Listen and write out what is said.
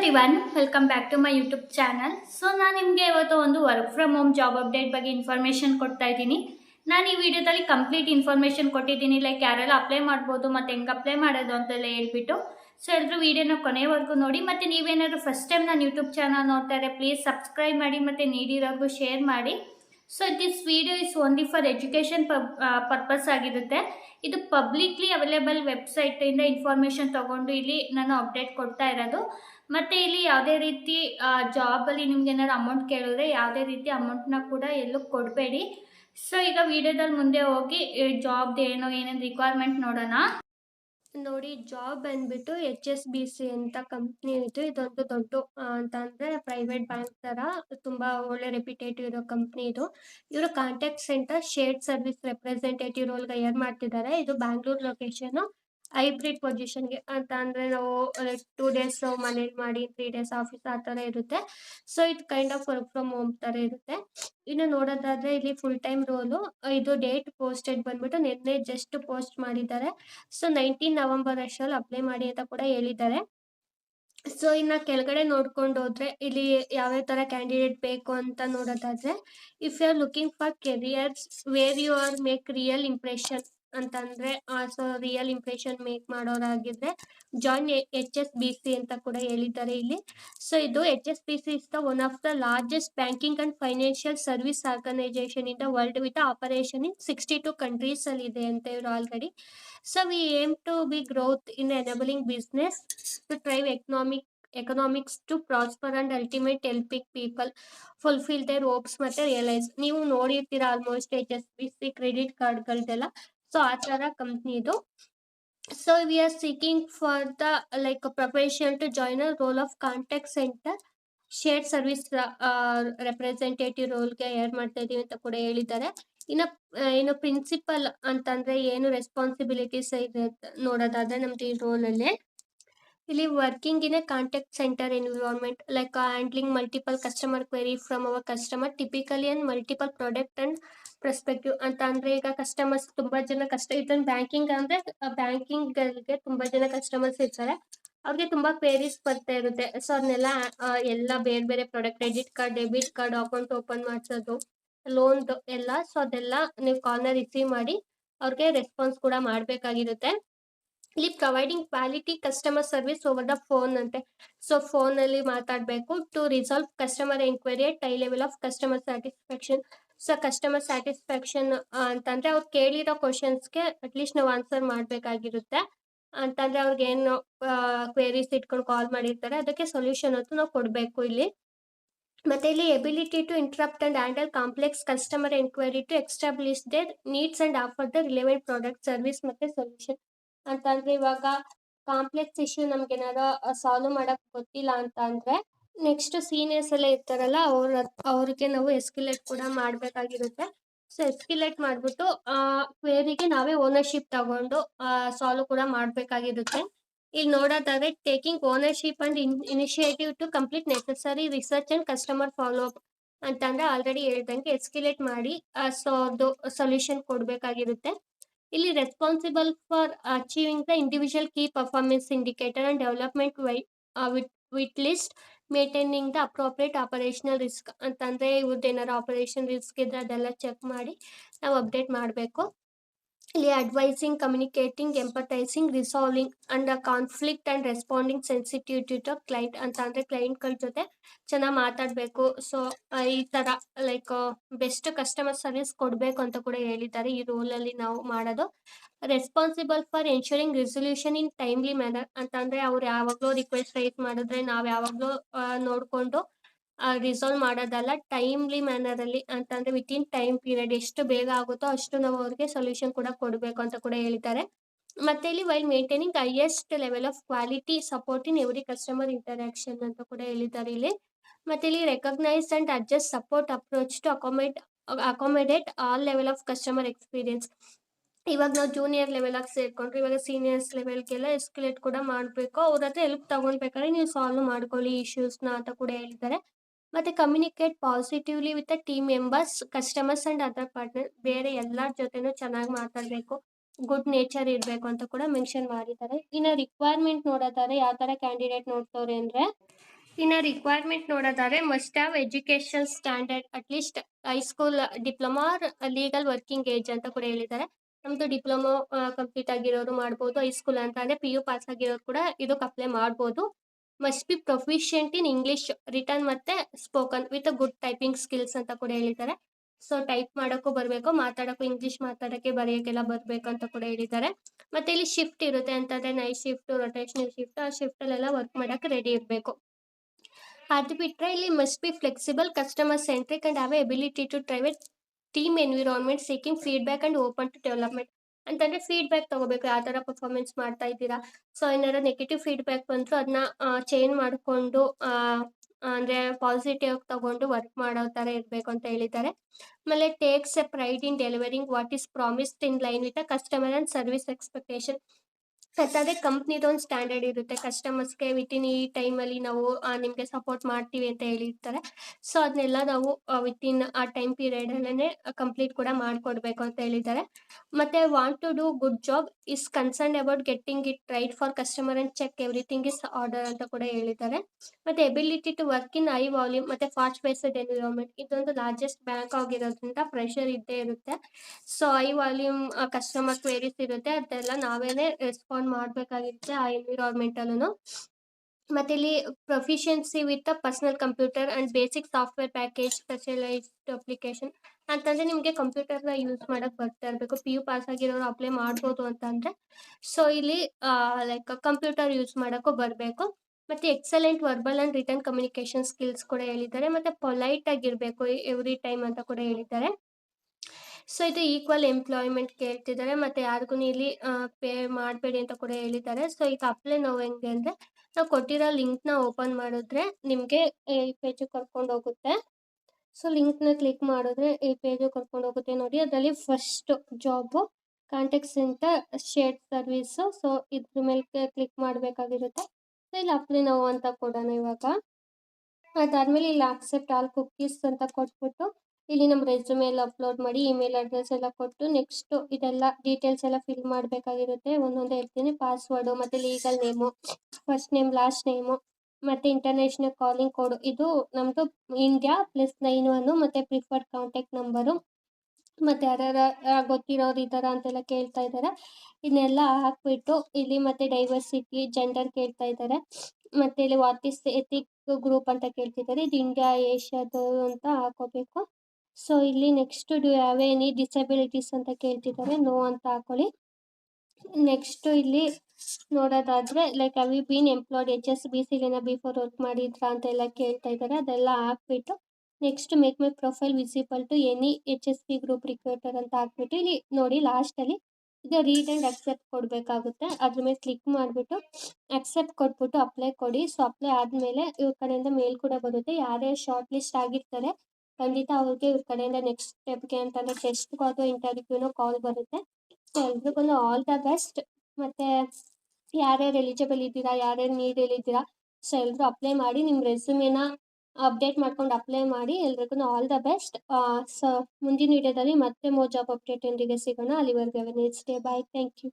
Everyone welcome back to my YouTube channel so ನಾನು ನಿಮಗೆ ಇವತ್ತು ಒಂದು work from home job update ಬಗ್ಗೆ ಇನ್ಫಾರ್ಮೇಷನ್ ಕೊಡ್ತಾ ಇದ್ದೀನಿ. ನಾನು ಈ ವಿಡಿಯೋದಲ್ಲಿ ಕಂಪ್ಲೀಟ್ ಇನ್ಫಾರ್ಮೇಷನ್ ಕೊಟ್ಟಿದ್ದೀನಿ. ಲೈಕ್ ಯಾರೆಲ್ಲ ಅಪ್ಲೈ ಮಾಡ್ಬೋದು, ಮತ್ತು ಹೆಂಗೆ ಅಪ್ಲೈ ಮಾಡೋದು ಅಂತೆಲ್ಲ ಹೇಳ್ಬಿಟ್ಟು. ಸೊ ಎಲ್ಲರೂ ವಿಡಿಯೋನ ಕೊನೆವರೆಗೂ ನೋಡಿ. ಮತ್ತು ನೀವೇನಾದರೂ ಫಸ್ಟ್ ಟೈಮ್ ನಾನು ಯೂಟ್ಯೂಬ್ ಚಾನಲ್ ನೋಡ್ತಾ ಪ್ಲೀಸ್ ಸಬ್ಸ್ಕ್ರೈಬ್ ಮಾಡಿ, ಮತ್ತು ನೀಡಿರೋರ್ಗೂ ಶೇರ್ ಮಾಡಿ. So this video is only for education purpose ಆಗಿರುತ್ತೆ. ಇದು ಪಬ್ಲಿಕ್ಲಿ ಅವೈಲೇಬಲ್ ವೆಬ್ಸೈಟಿಂದ ಇನ್ಫಾರ್ಮೇಷನ್ ತೊಗೊಂಡು ಇಲ್ಲಿ ನಾನು ಅಪ್ಡೇಟ್ ಕೊಡ್ತಾ ಇರೋದು. ಮತ್ತು ಇಲ್ಲಿ ಯಾವುದೇ ರೀತಿ ಜಾಬಲ್ಲಿ ನಿಮ್ಗೆ ಏನಾದ್ರು ಅಮೌಂಟ್ ಕೇಳಿದ್ರೆ ಯಾವುದೇ ರೀತಿ ಅಮೌಂಟ್ನ ಕೂಡ ಎಲ್ಲೂ ಕೊಡಬೇಡಿ. ಸೊ ಈಗ ವಿಡಿಯೋದಲ್ಲಿ ಮುಂದೆ ಹೋಗಿ ಜಾಬ್ದು ಏನೋ, ಏನೇನು ರಿಕ್ವೈರ್ಮೆಂಟ್ ನೋಡೋಣ. ನೋಡಿ ಜಾಬ್ ಬಂದ್ಬಿಟ್ಟು ಎಚ್ ಎಸ್ ಬಿ ಸಿ ಅಂತ ಕಂಪ್ನಿ ಇದು ಇದೊಂದು ದೊಡ್ಡ ಅಂತ ಅಂದ್ರೆ ಪ್ರೈವೇಟ್ ಬ್ಯಾಂಕ್ ತರ, ತುಂಬಾ ಒಳ್ಳೆ ರೆಪ್ಯುಟೇಟಿವ್ ಇರೋ ಕಂಪ್ನಿ ಇದು. ಇವರು contact centre shared service representative ರೋಲ್ಗೆ hire ಮಾಡ್ತಿದ್ದಾರೆ. ಇದು ಬ್ಯಾಂಗ್ಳೂರ್ ಲೊಕೇಶನ್ ಹೈಬ್ರಿಡ್ ಪೊಸಿಷನ್ಗೆ ಅಂತ ಅಂದ್ರೆ ನಾವು ಟೂ ಡೇಸ್ ಮನೇಲಿ ಮಾಡಿ ತ್ರೀ ಡೇಸ್ ಆಫೀಸ್ ಆ ಥರ ಇರುತ್ತೆ. ಸೊ ಇದು kind of work from home ತರ ಇರುತ್ತೆ. ಇನ್ನು ನೋಡೋದಾದ್ರೆ ಇಲ್ಲಿ ಫುಲ್ ಟೈಮ್ ರೋಲು ಇದು ಡೇಟ್ ಪೋಸ್ಟೆಡ್ ಬಂದ್ಬಿಟ್ಟು ನಿನ್ನೆ ಜಸ್ಟ್ ಪೋಸ್ಟ್ ಮಾಡಿದ್ದಾರೆ. ಸೊ ನೈನ್ಟೀನ್ ನವೆಂಬರ್ ಅಷ್ಟರಲ್ಲಿ ಅಪ್ಲೈ ಮಾಡಿ ಅಂತ ಕೂಡ ಹೇಳಿದ್ದಾರೆ. ಸೊ ಇನ್ನ ಕೆಳಗಡೆ ನೋಡ್ಕೊಂಡು ಹೋದ್ರೆ ಇಲ್ಲಿ ಯಾವ್ಯಾವ ತರ ಕ್ಯಾಂಡಿಡೇಟ್ ಬೇಕು ಅಂತ ನೋಡೋದಾದ್ರೆ if you are looking for careers where you are make real impression ಅಂತಂದ್ರೆ so real impression make ಮಾಡೋರಾಗಿದ್ರೆ join H S B C ಅಂತ ಕೂಡ ಹೇಳಿದ್ದಾರೆ ಇಲ್ಲಿ. ಸೊ ಇದು H S B C is the one of the largest banking and financial service organisation in the world with operation in sixty two countries ಅಲ್ಲಿ ಇದೆ ಅಂತ ಇವರು already so we aim to be growth in enabling business to drive economic economics to prosper and ultimate helping people fulfil their hopes ಮತ್ತೆ realise ನೀವು ನೋಡಿರ್ತೀರಾ almost H S B C credit ಕಾರ್ಡ್ಗಳ್ದೆಲ್ಲ so ಆ ತರ company ಇದು so we are seeking for the like professional to join a role of contact centre share service representative ರೋಲ್ಗೆ hire ಮಾಡ್ತಾ ಇದೀವಿ ಅಂತ ಕೂಡ ಹೇಳಿದ್ದಾರೆ. ಇನ್ನು ಏನು ಪ್ರಿನ್ಸಿಪಲ್ ಅಂತಂದ್ರೆ ಏನು ರೆಸ್ಪಾನ್ಸಿಬಿಲಿಟೀಸ್ ಇದೆ ನೋಡೋದಾದ್ರೆ ನಮ್ದು ಈ ರೋಲ್ ಅಲ್ಲಿ. ಇಲ್ಲಿ working in a contact centre environment like handling multiple customer query from our customer typically and multiple product and perspective ಅಂತ ಅಂದ್ರೆ ಈಗ ಕಸ್ಟಮರ್ಸ್ ತುಂಬಾ ಜನ ಕಷ್ಟ ಇದನ್ನ ಬ್ಯಾಂಕಿಂಗ್ ಅಂದ್ರೆ ಬ್ಯಾಂಕಿಂಗ್ಗೆ ತುಂಬಾ ಜನ ಕಸ್ಟಮರ್ಸ್ ಇರ್ತಾರೆ. ಅವ್ರಿಗೆ ತುಂಬಾ ಕ್ವೇರೀಸ್ ಬರ್ತಾ ಇರುತ್ತೆ. ಸೊ ಅದನ್ನೆಲ್ಲ ಎಲ್ಲ ಬೇರೆ ಬೇರೆ product credit card debit card account open ಮಾಡಿಸೋದು ಲೋನ್ ಎಲ್ಲ. ಸೊ ಅದೆಲ್ಲ ನೀವು ಕಾಲ್ನ ರಿಸೀವ್ ಮಾಡಿ, ಅವ್ರಿಗೆ ರೆಸ್ಪಾನ್ಸ್ ಕೂಡ ಮಾಡ್ಬೇಕಾಗಿರುತ್ತೆ. ಇಲ್ಲಿ providing quality customer service over the phone ಅಂತೆ. ಸೊ ಫೋನ್ ಅಲ್ಲಿ ಮಾತಾಡಬೇಕು to resolve customer enquiry high level of customer satisfaction so customer satisfaction ಅಂತಂದ್ರೆ ಅವ್ರು ಕೇಳಿರೋ ಕ್ವಶನ್ಸ್ಗೆ ಅಟ್ಲೀಸ್ಟ್ ನಾವು ಆನ್ಸರ್ ಮಾಡಬೇಕಾಗಿರುತ್ತೆ. ಅಂತಂದ್ರೆ ಅವ್ರಿಗೆ ಏನು ಕ್ವೇರೀಸ್ ಇಟ್ಕೊಂಡು ಕಾಲ್ ಮಾಡಿರ್ತಾರೆ, ಅದಕ್ಕೆ ಸೊಲ್ಯೂಷನ್ ಅಂತೂ ನಾವು ಕೊಡಬೇಕು ಇಲ್ಲಿ. ಮತ್ತೆ ಇಲ್ಲಿ ability to interrupt and handle complex customer enquiry to establish their needs and offer the relevant product service ಮತ್ತೆ ಸೊಲ್ಯೂಷನ್ ಅಂತಂದ್ರೆ ಇವಾಗ ಕಾಂಪ್ಲೆಕ್ಸ್ ಇಶ್ಯೂ ನಮ್ಗೆ ಏನಾರ ಸಾಲ್ವ್ ಮಾಡಕ್ ಗೊತ್ತಿಲ್ಲ ಅಂತ ಅಂದ್ರೆ ನೆಕ್ಸ್ಟ್ ಸೀನಿಯರ್ಸ್ ಎಲ್ಲ ಇರ್ತಾರಲ್ಲ, ಅವ್ರ ಅವ್ರಿಗೆ ನಾವು ಎಸ್ಕಿಲೇಟ್ ಕೂಡ ಮಾಡ್ಬೇಕಾಗಿರುತ್ತೆ. ಸೊ ಎಸ್ಕಿಲೇಟ್ ಮಾಡ್ಬಿಟ್ಟು, ಆ ಕ್ವೇರಿಗೆ ನಾವೇ ಓನರ್ಶಿಪ್ ತಗೊಂಡು ಸಾಲ್ವ್ ಕೂಡ ಮಾಡ್ಬೇಕಾಗಿರುತ್ತೆ. ಇಲ್ಲಿ ನೋಡೋದಾದ್ರೆ taking ownership and initiative to complete necessary research and customer follow up ಅಂತಂದ್ರೆ ಆಲ್ರೆಡಿ ಹೇಳ್ದಂಗೆ ಎಸ್ಕಿಲೇಟ್ ಮಾಡಿ ಸೊ ಅದು ಸೊಲ್ಯೂಷನ್ ಕೊಡ್ಬೇಕಾಗಿರುತ್ತೆ. ಇಲ್ಲಿ responsible for achieving the individual key performance indicator and development why wit list maintaining the appropriate operational risk ಅಂತಂದ್ರೆ ಇವ್ರದ್ದು ಏನಾರು operation risk ಇದ್ರೆ ಅದೆಲ್ಲ ಚೆಕ್ ಮಾಡಿ ನಾವು ಅಪ್ಡೇಟ್ ಮಾಡಬೇಕು. ಇಲ್ಲಿ advising communicating empathising resolving and conflict and responding sensitivity to client ಅಂತ ಅಂದ್ರೆ ಕ್ಲೈಂಟ್ಗಳ ಜೊತೆ ಚೆನ್ನಾಗಿ ಮಾತಾಡಬೇಕು. ಸೊ ಈ ತರ ಲೈಕ್ ಬೆಸ್ಟ್ ಕಸ್ಟಮರ್ ಸರ್ವಿಸ್ ಕೊಡಬೇಕು ಅಂತ ಕೂಡ ಹೇಳಿದ್ದಾರೆ. ಈ ರೋಲ್ ಅಲ್ಲಿ ನಾವು ಮಾಡೋದು. Responsible for ensuring resolution in timely manner ಅಂತ ಅಂದ್ರೆ ಅವ್ರು ಯಾವಾಗಲೂ ರಿಕ್ವೆಸ್ಟ್ ರೈಸ್ ಮಾಡಿದ್ರೆ ನಾವು ಯಾವಾಗಲೂ ನೋಡಿಕೊಂಡು ರಿಸಾಲ್ವ್ ಮಾಡೋದಲ್ಲ ಟೈಮ್ಲಿ ಮ್ಯಾನರ್ ಅಲ್ಲಿ ಅಂತಂದ್ರೆ ವಿತ್ ಇನ್ ಟೈಮ್ ಪೀರಿಯಡ್ ಎಷ್ಟು ಬೇಗ ಆಗುತ್ತೋ ಅಷ್ಟು ನಾವು ಅವ್ರಿಗೆ ಸೊಲ್ಯೂಷನ್ ಕೂಡ ಕೊಡಬೇಕು ಅಂತ ಕೂಡ ಹೇಳ್ತಾರೆ ಮತ್ತೆ ಇಲ್ಲಿ while maintaining highest level of quality support in every customer interaction ಅಂತ ಕೂಡ ಹೇಳಿದ್ದಾರೆ ಇಲ್ಲಿ. ಮತ್ತೆ ಇಲ್ಲಿ recognise and adjust support approach to accommodate accommodate all level of customer experience ಇವಾಗ ನಾವು ಜೂನಿಯರ್ ಲೆವೆಲ್ ಆಗಿ ಸೇರ್ಕೊಂಡ್ರೆ, ಇವಾಗ ಸೀನಿಯರ್ಸ್ ಲೆವೆಲ್ಗೆಲ್ಲ ಎಸ್ಕಲೇಟ್ ಕೂಡ ಮಾಡಬೇಕು. ಅವ್ರ ಹತ್ರ ಹೆಲ್ಪ್ ತಗೊಳ್ಬೇಕಾದ್ರೆ ನೀವು ಸಾಲ್ವ್ ಮಾಡ್ಕೊಳ್ಳಿ ಇಶ್ಯೂಸ್ನ ಅಂತ ಕೂಡ ಹೇಳಿದ್ದಾರೆ. ಮತ್ತೆ communicate positively with team members customers and other partner ಬೇರೆ ಎಲ್ಲರ ಜೊತೆನೂ ಚೆನ್ನಾಗಿ ಮಾತಾಡಬೇಕು. ಗುಡ್ ನೇಚರ್ ಇರಬೇಕು ಅಂತ ಕೂಡ ಮೆನ್ಷನ್ ಮಾಡಿದ್ದಾರೆ. ಇನ್ನು ರಿಕ್ವೈರ್ಮೆಂಟ್ ನೋಡೋದಾದ್ರೆ ಯಾವ ತರ ಕ್ಯಾಂಡಿಡೇಟ್ ನೋಡ್ತವ್ರೆ ಅಂದ್ರೆ, ಇನ್ನು ರಿಕ್ವೈರ್ಮೆಂಟ್ ನೋಡೋದಾದ್ರೆ must have education standard at least high school diploma legal working age ಅಂತ ಕೂಡ ಹೇಳಿದ್ದಾರೆ. ನಮ್ದು ಡಿಪ್ಲೊಮೊ ಕಂಪ್ಲೀಟ್ ಆಗಿರೋರು ಮಾಡ್ಬೋದು. ಹೈಸ್ಕೂಲ್ ಅಂತ ಅಂದ್ರೆ ಪಿ ಯು ಪಾಸ್ ಆಗಿರೋರು ಕೂಡ ಇದಕ್ಕೆ ಅಪ್ಲೈ ಮಾಡ್ಬೋದು. Must be proficient in English return ಮತ್ತೆ spoken with good typing skills ಅಂತ ಕೂಡ ಹೇಳಿದ್ದಾರೆ. ಸೊ ಟೈಪ್ ಮಾಡೋಕ್ಕೂ ಬರಬೇಕು, ಮಾತಾಡೋಕ್ಕೂ ಇಂಗ್ಲಿಷ್ ಮಾತಾಡೋಕ್ಕೆ ಬರೆಯೋಕ್ಕೆಲ್ಲ ಬರಬೇಕು ಅಂತ ಕೂಡ ಹೇಳಿದ್ದಾರೆ. ಮತ್ತೆ ಇಲ್ಲಿ ಶಿಫ್ಟ್ ಇರುತ್ತೆ ಅಂತಂದ್ರೆ ನೈಟ್ ಶಿಫ್ಟ್ ರೊಟೇಷನಲ್ ಶಿಫ್ಟ್ ಆ ಶಿಫ್ಟ್ ಅಲ್ಲೆಲ್ಲ ವರ್ಕ್ ಮಾಡೋಕ್ಕೆ ರೆಡಿ ಇರಬೇಕು. ಅದು ಬಿಟ್ಟರೆ ಇಲ್ಲಿ must be flexible customer centric and have ability to thrive team environment seeking feedback and open to development ಅಂತಂದ್ರೆ ಫೀಡ್ಬ್ಯಾಕ್ ತಗೋಬೇಕು, ಯಾವ ತರ ಪರ್ಫಾರ್ಮೆನ್ಸ್ ಮಾಡ್ತಾ ಇದ್ದೀರಾ? ಸೊ ಏನಾರ ನೆಗೆಟಿವ್ ಫೀಡ್ಬ್ಯಾಕ್ ಬಂದರೂ ಅದನ್ನ ಚೇಂಜ್ ಮಾಡಿಕೊಂಡು ಅಂದ್ರೆ ಪಾಸಿಟಿವ್ ತಗೊಂಡು ವರ್ಕ್ ಮಾಡೋ ತರ ಇರಬೇಕು ಅಂತ ಹೇಳಿದ್ದಾರೆ. ಆಮೇಲೆ takes a pride in delivering what is promised in line with customer and service expectation ಅದೇ ಕಂಪ್ನಿದು ಒಂದು ಸ್ಟ್ಯಾಂಡರ್ಡ್ ಇರುತ್ತೆ ಕಸ್ಟಮರ್ಸ್ಗೆ ವಿತಿನ್ ಈ ಟೈಮಲ್ಲಿ ನಾವು ನಿಮಗೆ ಸಪೋರ್ಟ್ ಮಾಡ್ತೀವಿ ಅಂತ ಹೇಳಿರ್ತಾರೆ. ಸೊ ಅದನ್ನೆಲ್ಲ ನಾವು ವಿತಿನ್ ಆ ಟೈಮ್ ಪೀರಿಯಡ್ ಅಲ್ಲೇ ಕಂಪ್ಲೀಟ್ ಕೂಡ ಮಾಡಿಕೊಡ್ಬೇಕು ಅಂತ ಹೇಳಿದ್ದಾರೆ. ಮತ್ತೆ want to do good job is concern about getting it right for customer and check everything is order ಅಂತ ಕೂಡ ಹೇಳಿದ್ದಾರೆ. ಮತ್ತೆ ability to work in high volume ಮತ್ತೆ ಫಾಸ್ಟ್ ಬೇಸ್ಡ್ ಎನ್ವಿರಾನ್ಮೆಂಟ್ ಇದೊಂದು ಲಾರ್ಜೆಸ್ಟ್ ಬ್ಯಾಂಕ್ ಆಗಿರೋದ್ರಿಂದ ಪ್ರೆಷರ್ ಇದ್ದೇ ಇರುತ್ತೆ. So high volume customer queries ಇರುತ್ತೆ. ಅದೆಲ್ಲ ನಾವೇನೆ ರೆಸ್ಪಾಂಡ್ ಮಾಡ್ಬೇಕಾಗಿರುತ್ತೆ ಆ ಎನ್ವಿರಾನ್ಮೆಂಟಲ್ಲೂ ಮತ್ತೆ ಇಲ್ಲಿ proficiency with personal computer and basic software package specialised application ಅಂತಂದ್ರೆ ನಿಮಗೆ ನ ಯೂಸ್ ಮಾಡಕ್ ಬರ್ತಾ ಇರಬೇಕು. ಪಿ ಯು ಪಾಸ್ ಆಗಿರೋರು ಅಪ್ಲೈ ಮಾಡ್ಬೋದು ಅಂತಂದ್ರೆ. ಸೊ ಇಲ್ಲಿ ಲೈಕ್ ಕಂಪ್ಯೂಟರ್ ಯೂಸ್ ಮಾಡಕ್ಕೂ ಬರಬೇಕು. ಮತ್ತೆ excellent verbal and return communication skills ಕೂಡ ಹೇಳಿದ್ದಾರೆ. ಮತ್ತೆ ಪೊಲೈಟ್ ಆಗಿರಬೇಕು ಎವ್ರಿ ಟೈಮ್ ಅಂತ ಕೂಡ ಹೇಳಿದ್ದಾರೆ. ಸೊ ಇದು ಈಕ್ವಲ್ ಎಂಪ್ಲಾಯ್ಮೆಂಟ್ ಕೇಳ್ತಿದ್ದಾರೆ. ಮತ್ತೆ ಯಾರಿಗೂ ಇಲ್ಲಿ ಪೇ ಮಾಡಬೇಡಿ ಅಂತ ಕೂಡ ಹೇಳಿದ್ದಾರೆ. ಸೊ ಈಗ ಅಪ್ಲೈ ನಾವು ಹೆಂಗೆ ಅಂದರೆ, ನಾವು ಕೊಟ್ಟಿರೋ ಲಿಂಕ್ನ ಓಪನ್ ಮಾಡಿದ್ರೆ ನಿಮಗೆ ಈ ಪೇಜ್ ಕರ್ಕೊಂಡು ಹೋಗುತ್ತೆ. ಸೊ ಲಿಂಕ್ನ ಕ್ಲಿಕ್ ಮಾಡಿದ್ರೆ ಈ ಪೇಜ್ ಕರ್ಕೊಂಡು ಹೋಗುತ್ತೆ ನೋಡಿ. ಅದರಲ್ಲಿ first job contact centre share service so ಇದ್ರ ಮೇಲೆ ಕ್ಲಿಕ್ ಮಾಡಬೇಕಾಗಿರುತ್ತೆ. ಸೊ ಇಲ್ಲಿ ಅಪ್ಲೈ ನಾವು ಅಂತ ಕೊಡೋಣ ಇವಾಗ. ಅದಾದ್ಮೇಲೆ ಇಲ್ಲಿ ಆಕ್ಸೆಪ್ಟ್ ಆಲ್ ಕುಕ್ಕೀಸ್ ಅಂತ ಕೊಟ್ಬಿಟ್ಟು ಇಲ್ಲಿ ನಮ್ಮ ರೆಸ್ಯೂಮ್ ಎಲ್ಲ ಅಪ್ಲೋಡ್ ಮಾಡಿ ಇಮೇಲ್ ಅಡ್ರೆಸ್ ಎಲ್ಲ ಕೊಟ್ಟು ನೆಕ್ಸ್ಟ್ ಇದೆಲ್ಲ ಡೀಟೇಲ್ಸ್ ಎಲ್ಲ ಫಿಲ್ ಮಾಡಬೇಕಾಗಿರುತ್ತೆ. ಒಂದೊಂದೇ ಹೇಳ್ತೀನಿ ಪಾಸ್ವರ್ಡು ಮತ್ತೆ legal name first name last name ಮತ್ತೆ ಇಂಟರ್ನ್ಯಾಷನಲ್ ಕಾಲಿಂಗ್ ಕೋಡ್ ಇದು ನಮ್ಮದು ಇಂಡಿಯಾ ಪ್ಲಸ್ ನೈನ್ ಒನ್ ಮತ್ತೆ ಪ್ರಿಫರ್ಡ್ ಕಾಂಟ್ಯಾಕ್ಟ್ ನಂಬರು ಮತ್ತೆ ಯಾರ್ಯಾರ ಗೊತ್ತಿರೋರು ಇದ್ದಾರ ಅಂತೆಲ್ಲ ಕೇಳ್ತಾ ಇದ್ದಾರೆ. ಇದನ್ನೆಲ್ಲ ಹಾಕ್ಬಿಟ್ಟು ಇಲ್ಲಿ ಮತ್ತೆ ಡೈವರ್ಸಿಟಿ ಜೆಂಡರ್ ಕೇಳ್ತಾ ಇದ್ದಾರೆ. ಮತ್ತೆ ಇಲ್ಲಿ ವಾಟ್ ಎಥಿಕ್ ಗ್ರೂಪ್ ಅಂತ ಕೇಳ್ತಿದ್ದಾರೆ. ಇದು ಇಂಡಿಯಾ ಏಷ್ಯಾದವರು ಅಂತ ಹಾಕೋಬೇಕು. ಸೊ ಇಲ್ಲಿ next do have any disabilities ಅಂತ ಕೇಳ್ತಿದ್ದಾರೆ ನೋ ಅಂತ ಹಾಕೊಳ್ಳಿ. ನೆಕ್ಸ್ಟ್ ಇಲ್ಲಿ ನೋಡೋದಾದ್ರೆ like have you been employed H S B ಸಿಲಿನ before work ಮಾಡಿದ್ರ ಅಂತ ಎಲ್ಲ ಕೇಳ್ತಾ ಇದ್ದಾರೆ, ಅದೆಲ್ಲ ಹಾಕ್ಬಿಟ್ಟು next make my profile visible to any H S B group recruiter ಅಂತ ಹಾಕ್ಬಿಟ್ಟು, ಇಲ್ಲಿ ನೋಡಿ ಲಾಸ್ಟಲ್ಲಿ ಇದು ರೀಡ್ ಆ್ಯಂಡ್ ಅಕ್ಸೆಪ್ಟ್ ಕೊಡಬೇಕಾಗುತ್ತೆ, ಅದ್ರ ಮೇಲೆ ಕ್ಲಿಕ್ ಮಾಡಿಬಿಟ್ಟು ಅಕ್ಸೆಪ್ಟ್ ಕೊಟ್ಬಿಟ್ಟು ಅಪ್ಲೈ ಕೊಡಿ. ಸೊ ಅಪ್ಲೈ ಆದಮೇಲೆ ಇವ್ರ ಕಡೆಯಿಂದ ಮೇಲ್ ಕೂಡ ಬರುತ್ತೆ ಯಾರ್ಯಾರು ಶಾರ್ಟ್ ಲಿಸ್ಟ್ ಆಗಿರ್ತಾರೆ ಖಂಡಿತ ಅವ್ರಿಗೆ ಇವ್ರ ಕಡೆಯಿಂದ ನೆಕ್ಸ್ಟ್ ಸ್ಟೆಪ್ಗೆ ಅಂತಂದ್ರೆ ಟೆಸ್ಟ್ ಅಥವಾ ಇಂಟರ್ವ್ಯೂನೋ ಕಾಲ್ ಬರುತ್ತೆ. ಸೊ ಎಲ್ರಿಗೂ ಆಲ್ ದ ಬೆಸ್ಟ್ ಮತ್ತೆ ಯಾರ್ಯಾರು ಎಲಿಜಿಬಲ್ ಇದ್ದೀರಾ, ಯಾರ್ಯಾರು ನೀಡ್ ಇದ್ದೀರಾ ಸೊ ಎಲ್ಲರೂ ಅಪ್ಲೈ ಮಾಡಿ ನಿಮ್ಮ ರೆಸ್ಯೂಮೇನ ಅಪ್ಡೇಟ್ ಮಾಡ್ಕೊಂಡು ಅಪ್ಲೈ ಮಾಡಿ ಎಲ್ರಿಗೂ ಆಲ್ ದ ಬೆಸ್ಟ್ ಸೊ ಮುಂದಿನ ವಿಡಿಯೋದಲ್ಲಿ ಮತ್ತೆ ಮೋ ಜಾಬ್ ಅಪ್ಡೇಟ್ ಎಂದಿಗೆ ಸಿಗೋಣ. ಅಲ್ಲಿವರೆಗೆ next day bye thank you